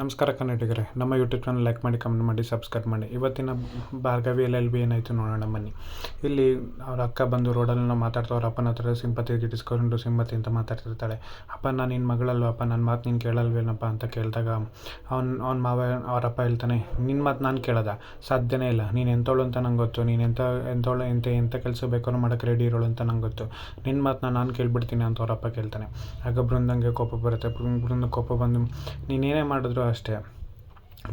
ನಮಸ್ಕಾರ ಕನ್ನಡಿಗರೇ, ನಮ್ಮ ಯೂಟ್ಯೂಬ್ ಚಾನಲ್ ಲೈಕ್ ಮಾಡಿ ಕಮೆಂಟ್ ಮಾಡಿ ಸಬ್ಸ್ಕ್ರೈಬ್ ಮಾಡಿ. ಇವತ್ತಿನ ಭಾರ್ಗವಿ ಎಲ್ ಎಲ್ ಬಿ ಏನಾಯಿತು ನೋಡೋಣ ಬನ್ನಿ. ಇಲ್ಲಿ ಅವ್ರ ಅಕ್ಕ ಬಂದು ರೋಡಲ್ಲಿ ನಾವು ಮಾತಾಡ್ತಾ ಅವ್ರ ಅಪ್ಪನ ಹತ್ರ ಸಿಂಪತಿ ಗಿಟ್ಟಿಸ್ಕೊಂಡು ಸಿಂಪತಿ ಅಂತ ಮಾತಾಡ್ತಿರ್ತಾಳೆ. ಅಪ್ಪ, ನಾನು ನಿನ್ನ ಮಗಳಲ್ವ? ಅಪ್ಪ ನನ್ನ ಮಾತು ನೀನು ಕೇಳಲ್ವೇನಪ್ಪ ಅಂತ ಕೇಳಿದಾಗ ಅವ್ನ ಅವ್ನ ಮಾವ, ಅವ್ರ ಅಪ್ಪ ಹೇಳ್ತಾನೆ ನಿನ್ನ ಮಾತು ನಾನು ಕೇಳೋದ? ಸಾಧ್ಯನೇ ಇಲ್ಲ. ನೀನು ಎಂಥವಳು ಅಂತ ನಂಗೆ ಗೊತ್ತು. ನೀನು ಎಂಥ ಎಂಥವಳು ಎಂಥ ಎಂಥ ಕೆಲಸ ಬೇಕಾದ್ರೂ ಮಾಡೋಕ್ಕೆ ರೆಡಿ ಇರೋಳು ಅಂತ ನಂಗೆ ಗೊತ್ತು. ನಿನ್ನ ಮಾತನ್ನ ನಾನು ಕೇಳಿಬಿಡ್ತೀನಿ ಅಂತ ಅವ್ರ ಅಪ್ಪ ಕೇಳ್ತಾನೆ. ಆಗ ಬೃಂದಂಗೆ ಕೋಪ ಬರುತ್ತೆ. ಬೃಂದ ಕೋಪ ಬಂದು ನೀನೇನೇ ಮಾಡಿದ್ರು ಅಷ್ಟೇ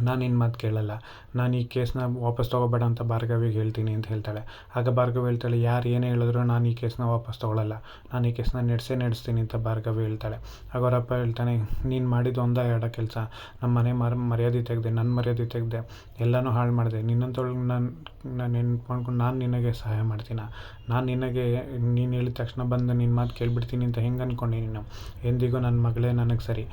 ನಾನು ನಿನ್ನ ಮಾತು ಕೇಳಲ್ಲ. ನಾನು ಈ ಕೇಸನ್ನ ವಾಪಸ್ ತೊಗೋಬೇಡ ಅಂತ ಭಾರ್ಗವಿಗೆ ಹೇಳ್ತೀನಿ ಅಂತ ಹೇಳ್ತಾಳೆ. ಆಗ ಭಾರ್ಗವಿ ಹೇಳ್ತಾಳೆ, ಯಾರು ಏನೇ ಹೇಳಿದ್ರು ನಾನು ಈ ಕೇಸನ್ನ ವಾಪಸ್ ತೊಗೊಳಲ್ಲ. ನಾನು ಈ ಕೇಸನ್ನ ನಡೆಸೇ ನಡೆಸ್ತೀನಿ ಅಂತ ಭಾರ್ಗವಿ ಹೇಳ್ತಾಳೆ. ಆಗ ಅವರಪ್ಪ ಹೇಳ್ತಾನೆ, ನೀನು ಮಾಡಿದ್ದು ಒಂದ ಎರಡ ಕೆಲಸ. ನಮ್ಮ ಮನೆ ಮರ, ಮರ್ಯಾದೆ ತೆಗೆದೆ ನನ್ನ ಮರ್ಯಾದೆ ತೆಗೆದೆ. ಎಲ್ಲನೂ ಹಾಳು ಮಾಡಿದೆ. ನಿನ್ನಂತೊಳಗೆ ನಾನು ನಾನು ನೆನ್ಪು ನಾನು ನಿನಗೆ ಸಹಾಯ ಮಾಡ್ತೀನಿ? ನಾನು ನಿನಗೆ, ನೀನು ಹೇಳಿದ ತಕ್ಷಣ ಬಂದು ನಿನ್ನ ಮಾತು ಕೇಳಿಬಿಡ್ತೀನಿ ಅಂತ ಹೆಂಗೆ ಅಂದ್ಕೊಂಡೆ ನೀನು? ಎಂದಿಗೂ ನನ್ನ ಮಗಳೇ ನನಗೆ ಸರಿ.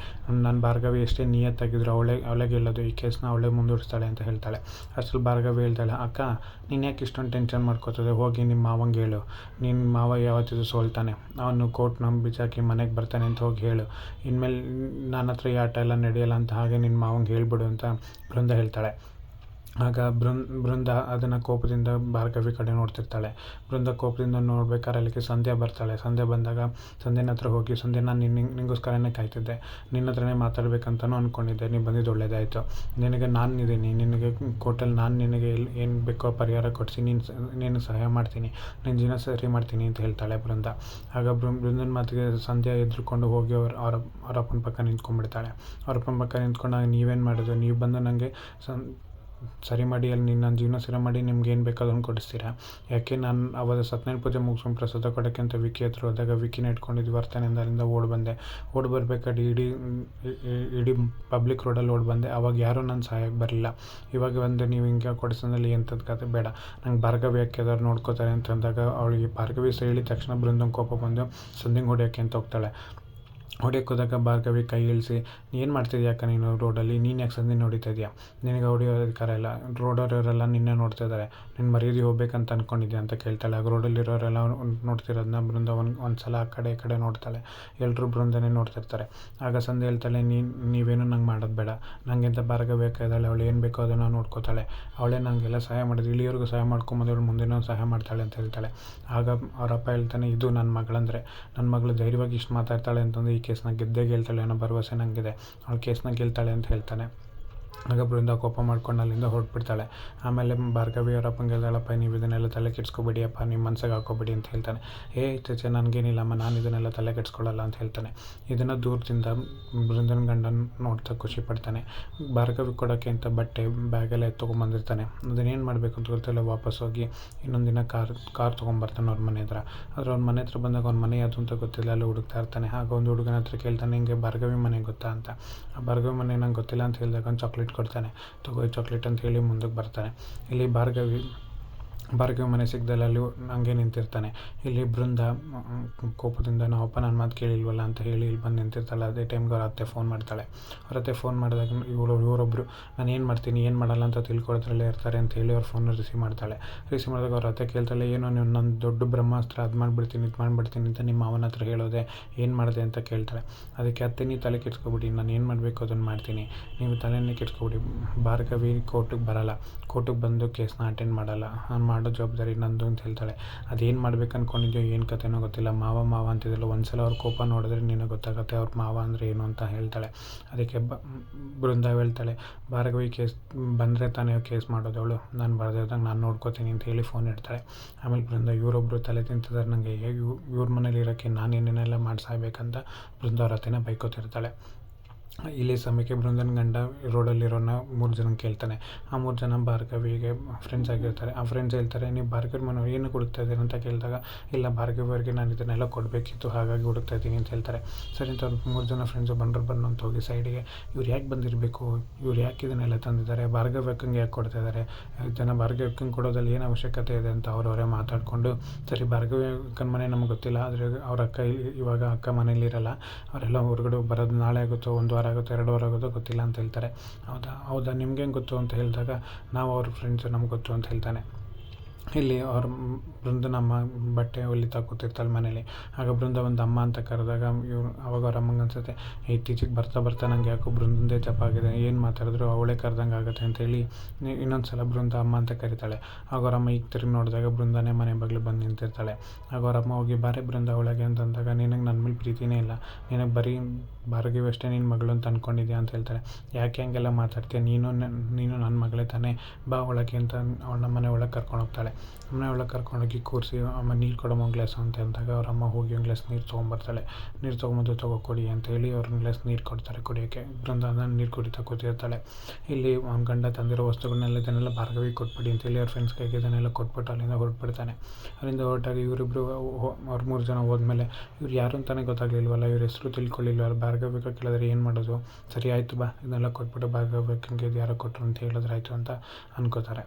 ನನ್ನ ಭಾರ್ಗವಿ ಎಷ್ಟೇ ನಿಯತ್ತಾಗಿದ್ರು ಅವಳೆ ಅವಳಿಗೆ ಹೇಳೋದು ಈ ಕೇಸ್ನ ಅವಳೇ ಮುಂದುವರಿಸ್ತಾಳೆ ಅಂತ ಹೇಳ್ತಾಳೆ. ಅಷ್ಟರಲ್ಲಿ ಭಾರ್ಗವಿ ಹೇಳ್ತಾಳೆ, ಅಕ್ಕ, ನೀನು ಯಾಕೆ ಇಷ್ಟೊಂದು ಟೆನ್ಷನ್ ಮಾಡ್ಕೋತದೆ ಹೋಗಿ ನಿಮ್ಮ ಮಾವಂಗೆ ಹೇಳು. ನಿನ್ನ ಮಾವ ಯಾವತ್ತಿದ್ರು ಸೋಲ್ತಾನೆ. ಅವನು ಕೋರ್ಟ್ ನಮ್ಮ ಮನೆಗೆ ಬರ್ತಾನೆ ಅಂತ ಹೋಗಿ ಹೇಳು. ಇನ್ಮೇಲೆ ನನ್ನ ಹತ್ರ ಈ ಆಟ ಎಲ್ಲ ನಡೆಯಲ್ಲ ಅಂತ ಹಾಗೆ ನಿನ್ನ ಮಾವಂಗೆ ಹೇಳ್ಬಿಡು ಅಂತ ಬೃಂದ ಹೇಳ್ತಾಳೆ. ಆಗ ಬೃಂದ್, ಬೃಂದ ಅದನ್ನು ಕೋಪದಿಂದ ಭಾರ್ಗವಿ ಕಡೆ ನೋಡ್ತಿರ್ತಾಳೆ. ಬೃಂದ ಕೋಪದಿಂದ ನೋಡ್ಬೇಕಾದ್ರೆ ಅಲ್ಲಿಗೆ ಸಂಧ್ಯಾ ಬರ್ತಾಳೆ. ಸಂಧ್ಯಾ ಬಂದಾಗ ಸಂಧ್ಯನ ಹತ್ರ ಹೋಗಿ ಸಂಧ್ಯಾ ನಾನು ನಿನ್ನ ನಿಂಗೋಸ್ಕರನೇ ಕಾಯ್ತಿದ್ದೆ. ನಿನ್ನ ಹತ್ರನೇ ಮಾತಾಡ್ಬೇಕಂತನೂ ಅಂದ್ಕೊಂಡಿದ್ದೆ ನೀನು ಬಂದಿದ್ದು ಒಳ್ಳೇದಾಯಿತು. ನಿನಗೆ ನಾನು ಇದ್ದೀನಿ ನಿನಗೆ ಕೋರ್ಟಲ್ಲಿ ನಾನು ನಿನಗೆ ಎಲ್ಲಿ ಏನು ಬೇಕೋ ಪರಿಹಾರ ಕೊಡಿಸಿ, ನೀನು ನೀನು ಸಹಾಯ ಮಾಡ್ತೀನಿ. ನಿನ್ನ ಜೀವನ ಸರಿ ಮಾಡ್ತೀನಿ ಅಂತ ಹೇಳ್ತಾಳೆ ಬೃಂದ. ಆಗ ಬೃ, ಬೃಂದನ ಮಾತಿಗೆ ಸಂಧ್ಯಾ ಎದ್ರುಕೊಂಡು ಹೋಗಿ ಅವ್ರ ಅವ್ರ ಅವ್ರ ಪಕ್ಕ ನಿಂತ್ಕೊಂಡ್ಬಿಡ್ತಾಳೆ. ಅವ್ರ ಅಪ್ಪನ ಪಕ್ಕ ನಿಂತ್ಕೊಂಡಾಗ ನೀವೇನು ಮಾಡೋದು ನೀವು ಬಂದು ನನಗೆ ಸಂ ಸರಿ ಮಾಡಿ, ಅಲ್ಲಿ ನಿನ್ನ ಜೀವನ ಸರಿ ಮಾಡಿ, ನಿಮ್ಗೆ ಏನು ಬೇಕು ಅದನ್ನು ಕೊಡಿಸ್ತೀರಾ? ಯಾಕೆ ನಾನು ಅವಾಗ ಸತ್ಯನಾರಾಯಣ ಪೂಜೆ ಮುಗಿಸ್ಕೊಂಡು ಪ್ರಸಾದ ಕೊಡೋಕ್ಕೆ ಅಂತ ವಿಕ್ಕಿ ಹತ್ರ ಹೋದಾಗ ವಿಕ್ಕಿನ ಇಟ್ಕೊಂಡಿದ್ದು ಬರ್ತಾನೆಂದ ಅಲ್ಲಿಂದ ಓಡಿ ಬಂದೆ. ಓಡಿ ಬರ್ಬೇಕಾದ್ರೆ ಇಡೀ ಇಡೀ ಪಬ್ಲಿಕ್ ರೋಡಲ್ಲಿ ಓಡಿ ಬಂದೆ. ಅವಾಗ ಯಾರೂ ನನ್ನ ಸಹಾಯಕ್ಕೆ ಬರಲಿಲ್ಲ. ಇವಾಗ ಒಂದು ನೀವು ಹಿಂಗೆ ಕೊಡಿಸೋದ್ರಲ್ಲಿ ಎಂಥದ್ದು ಕತೆ? ಬೇಡ. ನಂಗೆ ಭಾರ್ಗವಿ ಯಾಕೆ ಅದಾರು ನೋಡ್ಕೋತಾರೆ ಅಂತಂದಾಗ ಅವಳಿಗೆ ಭಾರ್ಗವಿ ಸೇಳಿ ತಕ್ಷಣ ಬೃಂದಂಗೆ ಕೋಪ ಬಂದು, ಸಂದಿಂಗೆ ಹೊಡಿಯೋಕ್ಕೆ ಅಂತ ಹೋಗ್ತಾಳೆ. ಹೊಡಿಯೋಕ್ಕೆ ಭಾರ್ಗವಿ ಕೈ ಇಳಿಸಿ ಏನು ಮಾಡ್ತಿದ್ಯಾ ಅಕ್ಕ ನೀನು ರೋಡಲ್ಲಿ ನೀನು ಯಾಕೆ ಸಂಧಿ ನೋಡಿತಾ ಇದೆಯಾ? ನಿನಗೆ ಹೊಡಿಯೋ ಅಧಿಕಾರ ಇಲ್ಲ. ರೋಡವರೆಲ್ಲ ನಿನ್ನೆ ನೋಡ್ತಾ ಇದ್ದಾರೆ ನೀನು ಮರ್ಯಾದೆ ಹೋಗ್ಬೇಕಂತ ಅಂದ್ಕೊಂಡಿದ್ಯಾ ಅಂತ ಕೇಳ್ತಾಳೆ. ಆಗ ರೋಡಲ್ಲಿರೋರೆಲ್ಲ ನೋಡ್ತಿರೋದನ್ನ ಬೃಂದ ಒಂದು ಒಂದು ಸಲ ಆ ಕಡೆ, ಈ ಕಡೆ ನೋಡ್ತಾಳೆ. ಎಲ್ಲರೂ ಬೃಂದನೇ ನೋಡ್ತಿರ್ತಾರೆ. ಆಗ ಸಂಧಿ ಹೇಳ್ತಾಳೆ, ನೀನು, ನೀವೇನು ನಂಗೆ ಮಾಡೋದು ಬೇಡ. ನನಗಿಂತ ಭಾರ್ಗವಿ ಇದ್ದಾಳೆ, ಅವಳು ಏನು ಬೇಕೋ ಅದನ್ನು ನೋಡ್ಕೋತಾಳೆ. ಅವಳೇ ನನಗೆಲ್ಲ ಸಹಾಯ ಮಾಡಿದ್ರು ಇಲ್ಲಿವರೆಗೂ ಸಹಾಯ ಮಾಡ್ಕೊಂಬಂದವಳು ಮುಂದಿನ ಸಹಾಯ ಮಾಡ್ತಾಳೆ ಅಂತ ಹೇಳ್ತಾಳೆ. ಆಗ ಅವರಪ್ಪ ಹೇಳ್ತಾನೆ, ಇದು ನನ್ನ ಮಗಳಂದರೆ. ನನ್ನ ಮಗಳು ಧೈರ್ಯವಾಗಿ ಇಷ್ಟು ಮಾತಾಡ್ತಾಳೆ ಅಂತಂದು ಈ ಕೇಸ್ನ ಗೆದ್ದೇ ಗೆಲ್ತಾಳೆ ಅನ್ನೋ ಭರವಸೆ ನನಗಿದೆ ಅವ್ಳು ಕೇಸ್ನ ಗೆಲ್ತಾಳೆ ಅಂತ ಹೇಳ್ತಾನೆ. ಬೃಂದ ಕೋಪ ಮಾಡ್ಕೊಂಡು ಅಲ್ಲಿಂದ ಹೊರಟ್ಬಿಡ್ತಾಳೆ. ಆಮೇಲೆ ಭಾರ್ಗವಿ ಅವರಪ್ಪಂಗೆ ಹೇಳ್ತಾಳಪ್ಪ ನೀವು ಇದನ್ನೆಲ್ಲ ತಲೆ ಕೆಡ್ಸ್ಕೊಬೇಡಿಯಪ್ಪ ನಿಮ್ಮ ಮನ್ಸಿಗೆ ಹಾಕೋಬೇಡಿ ಅಂತ ಹೇಳ್ತಾನೆ. ಏ, ಚಚೆ ನನಗೇನಿಲ್ಲಮ್ಮ ನಾನು ಇದನ್ನೆಲ್ಲ ತಲೆ ಕೆಡ್ಸ್ಕೊಳ್ಳಲ್ಲ ಅಂತ ಹೇಳ್ತಾನೆ. ಇದನ್ನು ದೂರದಿಂದ ಬೃಂದನ ಗಂಡನ ನೋಡ್ತಾ ಖುಷಿ ಪಡ್ತಾನೆ. ಭಾರ್ಗವಿ ಕೊಡೋಕ್ಕೆ ಅಂತ ಬಟ್ಟೆ ಬ್ಯಾಗೆಲ್ಲ ಅದನ್ನ ಅದನ್ನೇನು ಮಾಡಬೇಕು ಅಂತ ಗೊತ್ತಿಲ್ಲ, ವಾಪಸ್ ಹೋಗಿ ಇನ್ನೊಂದು ದಿನ ಕಾರ್ ಕಾರ್ ತೊಗೊಂಬರ್ತಾನೆ ಅವ್ರ ಮನೆ ಹತ್ರ. ಆದರೆ ಅವ್ರ ಮನೆ ಹತ್ರ ಬಂದಾಗ ಅವ್ನ ಮನೆ ಯಾವುದು ಅಂತ ಗೊತ್ತಿಲ್ಲ, ಅಲ್ಲಿ ಹುಡುಕ್ತಾ ಇರ್ತಾನೆ. ಹಾಗೆ ಒಂದು ಹುಡುಗನ ಹತ್ರ ಕೇಳ್ತಾನೆ ಹಿಂಗೆ ಭಾರ್ಗವಿ ಮನೆ ಗೊತ್ತಾ? ಅಂತ. ಆ ಭಾರ್ಗವಿ ಮನೆ ನಂಗೆ ಗೊತ್ತಿಲ್ಲ ಅಂತ ಹೇಳಿದಾಗ ಒಂದು ಚಾಕ್ಲೇಟ್ ಕೊಡ್ತಾನೆ ತಗೋ ಚಾಕ್ಲೇಟ್ ಅಂತ ಹೇಳಿ ಮುಂದಕ್ಕೆ ಬರ್ತಾನೆ. ಇಲ್ಲಿ ಭಾರ್ಗವಿ ಭಾರ್ಗವಿ ಮನೆ ಸಿಗ್ದಲ್ಲಿ ಅಲ್ಲಿ ಹಂಗೆ ನಿಂತಿರ್ತಾನೆ. ಇಲ್ಲಿ ಬೃಂದ ಕೋಪದಿಂದ ನಾವು ಅಪ್ಪ ನನ್ನ ಮಾತು ಕೇಳಿಲ್ವಲ್ಲ ಅಂತ ಹೇಳಿ ಇಲ್ಲಿ ಬಂದು ನಿಂತಿರ್ತಾಳೆ. ಅದೇ ಟೈಮ್ಗೆ ಅವ್ರ ಅತ್ತೆ ಫೋನ್ ಮಾಡ್ತಾಳೆ. ಅವ್ರ ಅತ್ತೆ ಫೋನ್ ಮಾಡಿದಾಗ ಇವರು ಇವರೊಬ್ಬರು ನಾನು ಏನು ಮಾಡ್ತೀನಿ, ಏನು ಮಾಡಲ್ಲ ಅಂತ ತಿಳ್ಕೊಳ್ಳೋದ್ರಲ್ಲೇ ಇರ್ತಾರೆ ಅಂತ ಹೇಳಿ ಅವ್ರ ಫೋನ್ ರಿಸೀವ್ ಮಾಡ್ತಾಳೆ. ರಿಸೀವ್ ಮಾಡಿದಾಗ ಅವ್ರ ಅತ್ತೆ ಕೇಳ್ತಾಳೆ, ಏನೋ ನೀವು ನನ್ನ ದೊಡ್ಡ ಬ್ರಹ್ಮಾಸ್ತ್ರ ಅದು ಮಾಡಿಬಿಡ್ತೀನಿ, ಇದು ಮಾಡಿಬಿಡ್ತೀನಿ ಅಂತ ನಿಮ್ಮ ಅವನ ಹತ್ರ ಹೇಳೋದೆ, ಏನು ಮಾಡಿದೆ ಅಂತ ಕೇಳ್ತಾಳೆ. ಅದಕ್ಕೆ ಅತ್ತೆ ನೀವು ತಲೆ ಕೆಡ್ಸ್ಕೊಬಿಡಿ, ನಾನು ಏನು ಮಾಡಬೇಕು ಅದನ್ನು ಮಾಡ್ತೀನಿ. ನೀವು ತಲೆನೇ ಕೆಡ್ಸ್ಕೊಬಿಡಿ. ಭಾರ್ಗವಿ ಕೋರ್ಟಿಗೆ ಬರಲ್ಲ. ಕೋರ್ಟಿಗೆ ಬಂದು ಕೇಸ್ನ ಅಟೆಂಡ್ ಮಾಡಲ್ಲ. ಮಾಡೋ ಜವಾಬ್ದಾರಿ ನಂದು ಅಂತ ಹೇಳ್ತಾಳೆ. ಅದೇನು ಮಾಡ್ಬೇಕು ಅಂದ್ಕೊಂಡಿದ್ಯೋ ಏನು ಕಥೆನೋ ಗೊತ್ತಿಲ್ಲ. ಮಾವ ಮಾವ ಅಂತಿದ್ದಿಲ್ಲ ಒಂದು ಸಲ ಅವ್ರ ಕೋಪ ನೋಡಿದ್ರೆ ನಿನಗೆ ಗೊತ್ತಾಗುತ್ತೆ ಅವ್ರ ಮಾವ ಅಂದರೆ ಏನು ಅಂತ ಹೇಳ್ತಾಳೆ. ಅದಕ್ಕೆ ಬ, ಬೃಂದ ಹೇಳ್ತಾಳೆ, ಭಾರ್ಗವಿ ಕೇಸ್, ಬಂದರೆ ತಾನೇ ಕೇಸ್ ಮಾಡೋದು ಅವಳು ನಾನು ಬರ್ದಿದ್ದಾಗ ನಾನು ನೋಡ್ಕೋತೀನಿ ಅಂತ ಹೇಳಿ ಫೋನ್ ಇಡ್ತಾಳೆ. ಆಮೇಲೆ ಬೃಂದ ಇವರೊಬ್ಬರು ತಲೆ ತಿಂತಿದ್ದಾರೆ ನನಗೆ ಹೇಗೆ ಇವ್ರ ಮನೇಲಿ ಇರೋಕ್ಕೆ ನಾನು ಏನೇನೆಲ್ಲ ಮಾಡಿಸ್ಬೇಕಂತ ಬೃಂದ ಅವ್ರ ಹತ್ತೆನೇ ಬೈಕೋತಿರ್ತಾಳೆ. ಇಲ್ಲಿ ಸಮಯಕ್ಕೆ ಬೃಂದನ್ ಗಂಡ ರೋಡಲ್ಲಿರೋನ ಮೂರು ಜನ ಕೇಳ್ತಾನೆ. ಆ ಮೂರು ಜನ ಭಾರ್ಗವಿಗೆ ಫ್ರೆಂಡ್ಸ್ ಆಗಿರ್ತಾರೆ. ಆ ಫ್ರೆಂಡ್ಸ್ ಹೇಳ್ತಾರೆ, ನೀವು ಭಾರ್ಗವಿ ಮನೆ, ಏನು ಹುಡುಕ್ತಾ ಇದ್ದೀರಿ? ಅಂತ ಕೇಳಿದಾಗ, ಇಲ್ಲ, ಭಾರ್ಗವಿ ಅವ್ರಿಗೆ ನಾನು ಇದನ್ನೆಲ್ಲ ಕೊಡಬೇಕಿತ್ತು, ಹಾಗಾಗಿ ಹುಡುಕ್ತಾ ಇದ್ದೀನಿ ಅಂತ ಹೇಳ್ತಾರೆ. ಸರಿ ಅಂತ ಮೂರು ಜನ ಫ್ರೆಂಡ್ಸು ಬಂದರು ಬಂದು ಅಂತ ಹೋಗಿ ಸೈಡಿಗೆ ಇವ್ರು ಯಾಕೆ ಬಂದಿರಬೇಕು? ಇವ್ರು ಯಾಕೆ ಇದನ್ನೆಲ್ಲ ತಂದಿದ್ದಾರೆ? ಭಾರ್ಗವ್ಯಕ್ಕಂಗೆ ಯಾಕೆ ಕೊಡ್ತಾ ಇದ್ದಾರೆ ಜನ ಭಾರ್ಗವ್ಯಕ್ಕಂಗೆ ಕೊಡೋದಲ್ಲಿ ಏನು ಅವಶ್ಯಕತೆ ಇದೆ? ಅಂತ ಅವರವರೇ ಮಾತಾಡಿಕೊಂಡು, ಸರಿ ಭಾರ್ಗವ್ಯಕ್ಕನ ಮನೆ ನಮ್ಗೆ ಗೊತ್ತಿಲ್ಲ, ಆದರೆ ಅವ್ರ ಅಕ್ಕ ಇವಾಗ ಅಕ್ಕ ಮನೇಲಿರಲ್ಲ ಅವರೆಲ್ಲ ಹೊರಗಡೆ ಬರೋದು ನಾಳೆ ಆಗುತ್ತೋ, ಒಂದು ವಾರ ಆಗುತ್ತೋ, ಎರಡು ವಾರ ಆಗುತ್ತೋ ಗೊತ್ತಿಲ್ಲ ಅಂತ ಹೇಳ್ತಾರೆ. ಹೌದಾ? ಹೌದಾ? ನಿಮ್ಗೇನು ಗೊತ್ತು ಅಂತ ಹೇಳಿದಾಗ, ನಾವು ಅವ್ರ ಫ್ರೆಂಡ್ಸು ನಮ್ಗೆ ಗೊತ್ತು ಅಂತ ಹೇಳ್ತಾನೆ. ಇಲ್ಲಿ ಅವ್ರ ಬೃಂದನ ಅಮ್ಮ ಬಟ್ಟೆ ಹೊಲಿತಾ ಕೂತಿರ್ತಾಳೆ ಮನೇಲಿ. ಆಗ ಬೃಂದ ಒಂದು ಅಮ್ಮ ಅಂತ ಕರೆದಾಗ ಇವ್ರು ಅವಾಗ ಅವ್ರ ಅಮ್ಮಂಗೆ ಅನ್ಸುತ್ತೆ ಇತ್ತೀಚೆಗೆ ಬರ್ತಾ ಬರ್ತಾ ನಂಗೆ ಯಾಕೋ ಬೃಂದಂದೇ ತಪ್ಪಾಗಿದೆ ಏನು ಮಾತಾಡಿದ್ರು ಅವಳೇ ಕರೆದಂಗೆ ಆಗುತ್ತೆ ಅಂತೇಳಿ ಇನ್ನೊಂದು ಸಲ ಬೃಂದ ಅಮ್ಮ ಅಂತ ಕರಿತಾಳೆ. ಆಗ ಅವ್ರ ಅಮ್ಮ ಈಗ ತಿರುಗಿ ನೋಡಿದಾಗ ಬೃಂದನೇ ಮನೆ ಬಾಗಿಲು ಬಂದು ನಿಂತಿರ್ತಾಳೆ. ಆಗ ಅವ್ರ ಅಮ್ಮ ಹೋಗಿ, ಬಾರೆ ಬೃಂದ ಒಳಗೆ ಅಂತಂದಾಗ ನಿನಗೆ ನನ್ನ ಮೇಲೆ ಪ್ರೀತಿನೇ ಇಲ್ಲ. ನಿನಗೆ ಬರೀ ಭಾರ್ಗವಷ್ಟೇ ನಿನ್ನ ಮಗಳು ಅಂತ ಅಂದ್ಕೊಂಡಿದ್ಯಾ ಅಂತ ಹೇಳ್ತಾಳೆ. ಯಾಕೆ ಹಂಗೆಲ್ಲ ಮಾತಾಡ್ತೀಯ? ನೀನು ನೀನು ನನ್ನ ಮಗಳೇ ತಾನೇ. ಬಾ ಒಳಗೆ ಅಂತ ಅವಳ ಮನೆ ಒಳಗೆ ಕರ್ಕೊಂಡು ಹೋಗ್ತಾಳೆ. ಮನೆ ಒಳಗೆ ಕರ್ಕೊಂಡೋಗಿ ಕೂರಿಸಿ, ಅಮ್ಮ, ನೀರು ಕೊಡಮ್ಮ ಒಂದು ಗ್ಲಾಸ್ ಅಂತ ಅಂದಾಗ ಅವ್ರ ಅಮ್ಮ ಹೋಗಿ ಒಂದು ಗ್ಲಾಸ್ ನೀರು ತೊಗೊಂಬರ್ತಾಳೆ. ನೀರು ತೊಗೊಂಬಂದು ತಗೋ ಅಂತೇಳಿ ಅವ್ರು ಒಂದು ಗ್ಲಾಸ್ ನೀರು ಕೊಡ್ತಾರೆ ಕುಡಿಯೋಕ್ಕೆ. ಬೃಂದಾವನ ನೀರು ಕುಡಿತಾ ಕೂತಿರ್ತಾಳೆ. ಇಲ್ಲಿ ಅವ್ನ ಗಂಡ ತಂದಿರೋ ವಸ್ತುಗಳನ್ನೆಲ್ಲ, ಇದನ್ನೆಲ್ಲ ಭಾರ್ಗವಿ ಕೊಟ್ಬಿಡಿ ಅಂತೇಳಿ ಅವ್ರ ಫ್ರೆಂಡ್ಸ್ ಕೈಗೆ ಇದನ್ನೆಲ್ಲ ಕೊಟ್ಬಿಟ್ಟು ಅಲ್ಲಿಂದ ಹೊರಟ್ಬಿಡ್ತಾನೆ. ಅಲ್ಲಿಂದ ಹೊರಟಾಗಿ ಇವರಿಬ್ಬರು ಅವ್ರು ಮೂರು ಜನ ಹೋದ್ಮೇಲೆ ಇವ್ರು ಯಾರು ಅಂತಲೇ ಗೊತ್ತಾಗಲಿಲ್ವಲ್ಲ, ಇವ್ರ ಹೆಸರು ತಿಳ್ಕೊಳ್ಳಿಲ್ವಲ್ಲ ಭಾರ್ಗವಿ ಕೇಳಿದ್ರೆ ಏನು ಮಾಡೋದು? ಸರಿ, ಆಯಿತು ಬಾ, ಇದನ್ನೆಲ್ಲ ಕೊಟ್ಬಿಟ್ಟು ಭಾರ್ಗವಿ ಇದು ಯಾರೋ ಕೊಟ್ಟರು ಅಂತ ಹೇಳಿದ್ರೆ ಆಯಿತು ಅಂತ ಅನ್ಕೋತಾರೆ.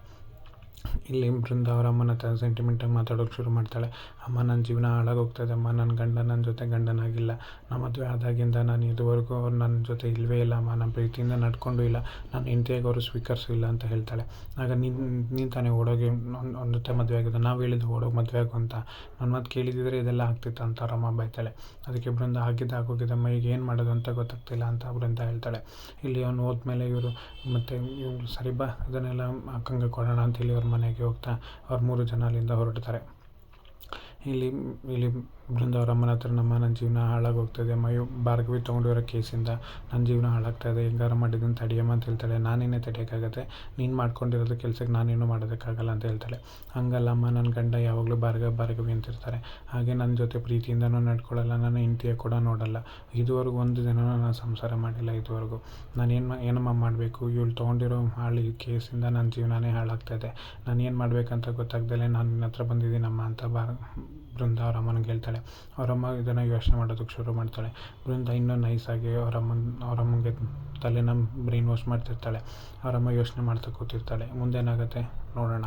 ಇಲ್ಲಿ ಬೃಂದ ಅವರ ಅಮ್ಮನ ಹತ್ರ ಸೆಂಟಿಮೆಂಟಾಗಿ ಮಾತಾಡೋಕೆ ಶುರು ಮಾಡ್ತಾಳೆ. ಅಮ್ಮ ನನ್ನ ಜೀವನ ಹಾಳಾಗೋಗ್ತದೆ. ಅಮ್ಮ ನನ್ನ ಗಂಡ ನನ್ನ ಜೊತೆ ಗಂಡನಾಗಿಲ್ಲ. ನಮ್ಮ ಮದುವೆ ಆದಾಗಿಂದ ನಾನು ಇದುವರೆಗೂ ಅವ್ರು ನನ್ನ ಜೊತೆ ಇಲ್ಲವೇ ಇಲ್ಲ. ಅಮ್ಮ ನನ್ನ ಪ್ರೀತಿಯಿಂದ ನಡ್ಕೊಂಡು ಇಲ್ಲ. ನನ್ನ ಹೆಂಡತಿಯಾಗಿ ಅವರು ಸ್ವೀಕರಿಸಿಲ್ಲ ಅಂತ ಹೇಳ್ತಾಳೆ. ಆಗ ನೀನು ನೀನು ತಾನೇ ಓಡೋಗಿ ಒಂದು ಜೊತೆ ಮದುವೆ ಆಗಿದೆ ನಾವು ಹೇಳಿದ್ದು ಓಡೋಗಿ ಮದುವೆ ಆಗು ಅಂತ. ನನ್ನ ಮಾತು ಕೇಳಿದಿದ್ರೆ ಇದೆಲ್ಲ ಆಗ್ತಿತ್ತು ಅಂತ ಅವ್ರ ಅಮ್ಮ ಬೈತಾಳೆ. ಅದಕ್ಕೆ ಬೃಂದ ಆಗಿದ್ದು ಆಗೋಗಿದ್ದಮ್ಮ ಈಗ ಏನು ಮಾಡೋದು ಅಂತ ಗೊತ್ತಾಗ್ತಿಲ್ಲ ಅಂತ ಬೃಂದ ಹೇಳ್ತಾಳೆ. ಇಲ್ಲಿ ಅವನು ಹೋದ್ಮೇಲೆ ಇವರು ಮತ್ತು ಇವ್ರು ಸರಿ ಬಾ, ಅದನ್ನೆಲ್ಲ ಹಾಕಂಗೆ ಕೊಡೋಣ ಅಂತೇಳಿ ಅವ್ರ ಮನೆಗೆ ಹೋಗ್ತಾ ಅವ್ರು ಮೂರು ಜನ ಅಲ್ಲಿಂದ ಹೊರಡ್ತಾರೆ. ಇಲ್ಲಿ ಇಲ್ಲಿ ಬೃಂದ ಅವ್ರ ಅಮ್ಮನ ಹತ್ರ ನಮ್ಮ ನನ್ನ ಜೀವನ ಹಾಳಾಗೋಗ್ತದೆ ಮಯು ಭಾರ್ಗವಿ ತೊಗೊಂಡಿರೋ ಕೇಸಿಂದ ನನ್ನ ಜೀವನ ಹಾಳಾಗ್ತಾಯಿದೆ. ಹೆಂಗಾರ ಮಾಡಿದ್ದನ್ನು ತಡಿಯಮ್ಮ ಅಂತ ಹೇಳ್ತಾಳೆ. ನಾನೇನೇ ತಡೆಯೋಕ್ಕಾಗತ್ತೆ. ನೀನು ಮಾಡ್ಕೊಂಡಿರೋದು ಕೆಲಸಕ್ಕೆ ನಾನೇನು ಮಾಡೋದಕ್ಕಾಗಲ್ಲ ಅಂತ ಹೇಳ್ತಾಳೆ. ಹಂಗಲ್ಲ ಅಮ್ಮ ನನ್ನ ಗಂಡ ಯಾವಾಗಲೂ ಬಾರ್ಗವಿ ಭಾರ್ಗವಿ ಅಂತಿರ್ತಾರೆ ಹಾಗೆ ನನ್ನ ಜೊತೆ ಪ್ರೀತಿಯಿಂದನೂ ನಡ್ಕೊಳ್ಳಲ್ಲ ನನ್ನ ಹೆಂಡ್ತಿಯ ಕೂಡ ನೋಡಲ್ಲ. ಇದುವರೆಗೂ ಒಂದು ದಿನ ನಾನು ಸಂಸಾರ ಮಾಡಿಲ್ಲ ಇದುವರೆಗೂ. ನಾನು ಏನು ಏನಮ್ಮ ಮಾಡಬೇಕು? ಇವಳು ತೊಗೊಂಡಿರೋ ಹಾಳಿ ಕೇಸಿಂದ ನನ್ನ ಜೀವನನೇ ಹಾಳಾಗ್ತಾಯಿದೆ. ನಾನು ಏನು ಮಾಡಬೇಕಂತ ಗೊತ್ತಾಗ್ದಲೇ ನಾನು ನಿನ್ನ ಹತ್ರ ಬಂದಿದ್ದೀನಮ್ಮ ಅಂತ ಬಾ ಬೃಂದ ಅವರ ಅಮ್ಮನಿಗೆ ಹೇಳ್ತಾಳೆ, ಅವರಮ್ಮ, ಇದನ್ನು ಯೋಚನೆ ಮಾಡೋದಕ್ಕೆ ಶುರು ಮಾಡ್ತಾಳೆ. ಬೃಂದ ಇನ್ನೂ ನೈಸಾಗಿ ಅವರಮ್ಮನ ಅಮ್ಮನಿಗೆ ತಲೆನ ಬ್ರೈನ್ ವಾಶ್ ಮಾಡ್ತಿರ್ತಾಳೆ. ಅವರಮ್ಮ ಯೋಚನೆ ಮಾಡ್ತಾ ಕೂತಿರ್ತಾಳೆ. ಮುಂದೇನಾಗುತ್ತೆ? ನೋಡೋಣ.